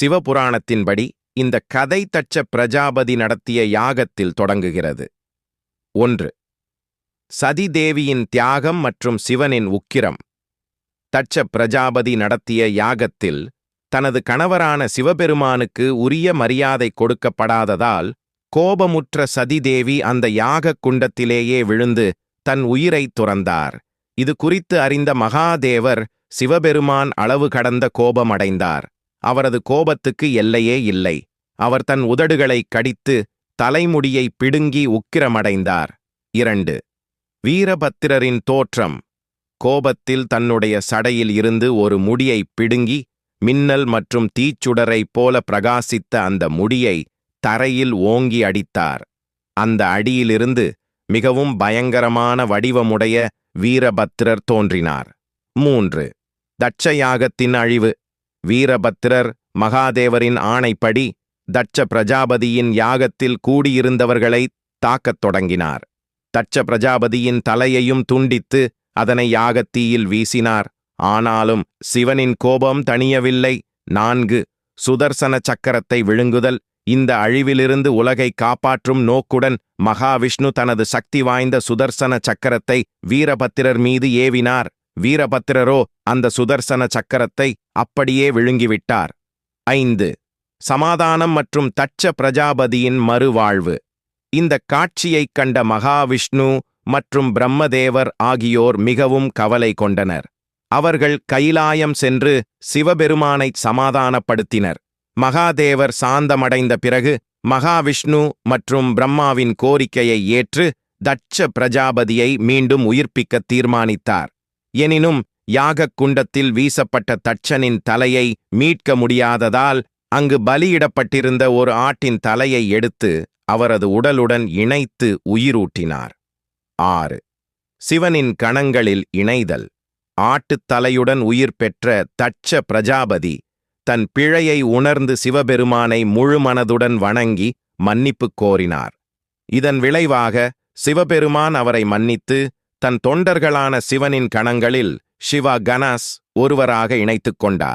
சிவபுராணத்தின்படி இந்த கதை தச்ச பிரஜாபதி நடத்திய யாகத்தில் தொடங்குகிறது. ஒன்று. சதி தேவியின் தியாகம் மற்றும் சிவனின் உக்கிரம். தட்ச பிரஜாபதி நடத்திய யாகத்தில் தனது கணவரான சிவபெருமானுக்கு உரிய மரியாதை கொடுக்கப்படாததால் கோபமுற்ற சதிதேவி அந்த யாகக் குண்டத்திலேயே விழுந்து தன் உயிரைத் துறந்தார். இது குறித்து அறிந்த மகாதேவர் சிவபெருமான் அளவு கடந்த கோபமடைந்தார். அவரது கோபத்துக்கு எல்லையே இல்லை. அவர் தன் உதடுகளைக் கடித்து தலைமுடியை பிடுங்கி உக்கிரமடைந்தார். இரண்டு வீரபத்திரரின் தோற்றம். கோபத்தில் தன்னுடைய சடையில் இருந்து ஒரு முடியை பிடுங்கி மின்னல் மற்றும் தீச்சுடரைப் போல பிரகாசித்த அந்த முடியை தரையில் ஓங்கி அடித்தார். அந்த அடியிலிருந்து மிகவும் பயங்கரமான வடிவமுடைய வீரபத்திரர் தோன்றினார். மூன்று தட்சயாகத்தின் அழிவு. வீரபத்திரர் மகாதேவரின் ஆணைப்படி தட்ச பிரஜாபதியின் யாகத்தில் கூடியிருந்தவர்களை தாக்கத் தொடங்கினார். தட்ச பிரஜாபதியின் தலையையும் துண்டித்து அதனை யாகத்தீயில் வீசினார். ஆனாலும் சிவனின் கோபம் தணியவில்லை. நான்கு சுதர்சன சக்கரத்தை விழுங்குதல். இந்த அழிவிலிருந்து உலகை காப்பாற்றும் நோக்குடன் மகாவிஷ்ணு தனது சக்தி வாய்ந்த சுதர்சன சக்கரத்தை வீரபத்திரர் மீது ஏவினார். வீரபத்திரரோ அந்த சுதர்சன சக்கரத்தை அப்படியே விழுங்கிவிட்டார். ஐந்து. சமாதானம் மற்றும் தட்ச பிரஜாபதியின் மறுவாழ்வு. இந்த காட்சியைக் கண்ட மகாவிஷ்ணு மற்றும் பிரம்மதேவர் ஆகியோர் மிகவும் கவலை கொண்டனர். அவர்கள் கைலாயம் சென்று சிவபெருமானைச் சமாதானப்படுத்தினர். மகாதேவர் சாந்தமடைந்த பிறகு மகாவிஷ்ணு மற்றும் பிரம்மாவின் கோரிக்கையை ஏற்று தட்ச பிரஜாபதியை மீண்டும் உயிர்ப்பிக்க தீர்மானித்தார். எனினும் யாகக் குண்டத்தில் வீசப்பட்ட தட்சனின் தலையை மீட்க முடியாததால் அங்கு பலியிடப்பட்டிருந்த ஒரு ஆட்டின் தலையை எடுத்து அவரது உடலுடன் இணைத்து உயிரூட்டினார். ஆறு. சிவனின் கணங்களில் இணைதல். ஆட்டுத் தலையுடன் உயிர் பெற்ற தட்ச பிரஜாபதி தன் பிழையை உணர்ந்து சிவபெருமானை முழுமனதுடன் வணங்கி மன்னிப்பு கோரினார். இதன் விளைவாக சிவபெருமான் அவரை மன்னித்து தன் தொண்டர்களான சிவனின் கணங்களில் சிவா கணாஸ் ஒருவராக இணைத்துக் கொண்டார்.